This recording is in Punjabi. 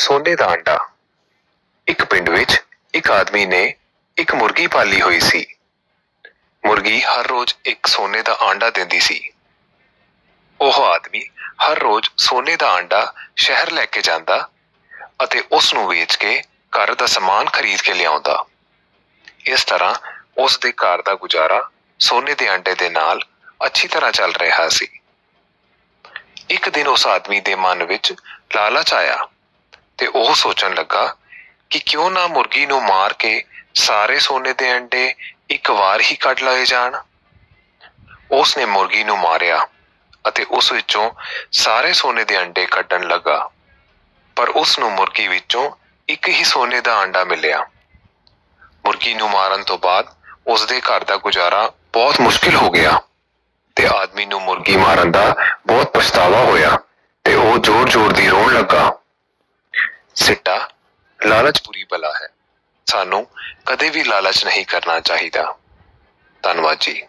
ਸੋਨੇ ਦਾ ਆਂਡਾ ਇੱਕ ਪਿੰਡ ਵਿੱਚ ਇੱਕ ਆਦਮੀ ਨੇ ਇੱਕ ਮੁਰਗੀ ਪਾਲੀ ਹੋਈ ਸੀ। ਮੁਰਗੀ ਹਰ ਰੋਜ਼ ਇੱਕ ਸੋਨੇ ਦਾ ਆਂਡਾ ਦਿੰਦੀ ਸੀ। ਉਹ ਆਦਮੀ ਹਰ ਰੋਜ਼ ਸੋਨੇ ਦਾ ਆਂਡਾ ਸ਼ਹਿਰ ਲੈ ਕੇ ਜਾਂਦਾ ਅਤੇ ਉਸ ਨੂੰ ਵੇਚ ਕੇ ਘਰ ਦਾ ਸਮਾਨ ਖਰੀਦ ਕੇ ਲਿਆਉਂਦਾ। ਇਸ ਤਰ੍ਹਾਂ ਉਸ ਦੇ ਘਰ ਦਾ ਗੁਜ਼ਾਰਾ ਸੋਨੇ ਦੇ ਆਂਡੇ ਦੇ ਨਾਲ ਅੱਛੀ ਤਰ੍ਹਾਂ ਚੱਲ ਰਿਹਾ ਸੀ। ਇੱਕ ਦਿਨ ਉਸ ਆਦਮੀ ਦੇ ਮਨ ਵਿੱਚ ਲਾਲਚ ਆਇਆ। ਤੇ ਉਹ ਸੋਚਣ ਲੱਗਾ ਕਿ ਕਿਉਂ ਨਾ ਮੁਰਗੀ ਨੂੰ ਮਾਰ ਕੇ ਸਾਰੇ ਸੋਨੇ ਦੇ ਅੰਡੇ ਇੱਕ ਵਾਰ ਹੀ ਕੱਢ ਲਏ ਜਾਣ। ਉਸ ਨੇ ਮੁਰਗੀ ਨੂੰ ਮਾਰਿਆ ਅਤੇ ਉਸ ਵਿੱਚੋਂ ਸਾਰੇ ਸੋਨੇ ਦੇ ਅੰਡੇ ਕੱਢਣ ਲੱਗਾ। ਪਰ ਉਸ ਨੂੰ ਮੁਰਗੀ ਵਿੱਚੋਂ ਇੱਕ ਹੀ ਸੋਨੇ ਦਾ ਆਂਡਾ ਮਿਲਿਆ। ਮੁਰਗੀ ਨੂੰ ਮਾਰਨ ਤੋਂ ਬਾਅਦ ਉਸ ਦੇ ਘਰ ਦਾ ਗੁਜ਼ਾਰਾ ਬਹੁਤ ਮੁਸ਼ਕਿਲ ਹੋ ਗਿਆ ਤੇ ਆਦਮੀ ਨੂੰ ਮੁਰਗੀ ਮਾਰਨ ਦਾ ਬਹੁਤ ਪਛਤਾਵਾ ਹੋਇਆ ਤੇ ਉਹ ਜ਼ੋਰ-ਜ਼ੋਰ ਦੀ ਰੋਣ ਲੱਗਾ। ਸਿੱਟਾ ਲਾਲਚ ਬੁਰੀ ਬਲਾ ਹੈ। ਸਾਨੂੰ ਕਦੇ ਵੀ ਲਾਲਚ ਨਹੀਂ ਕਰਨਾ ਚਾਹੀਦਾ। ਧੰਨਵਾਦ ਜੀ।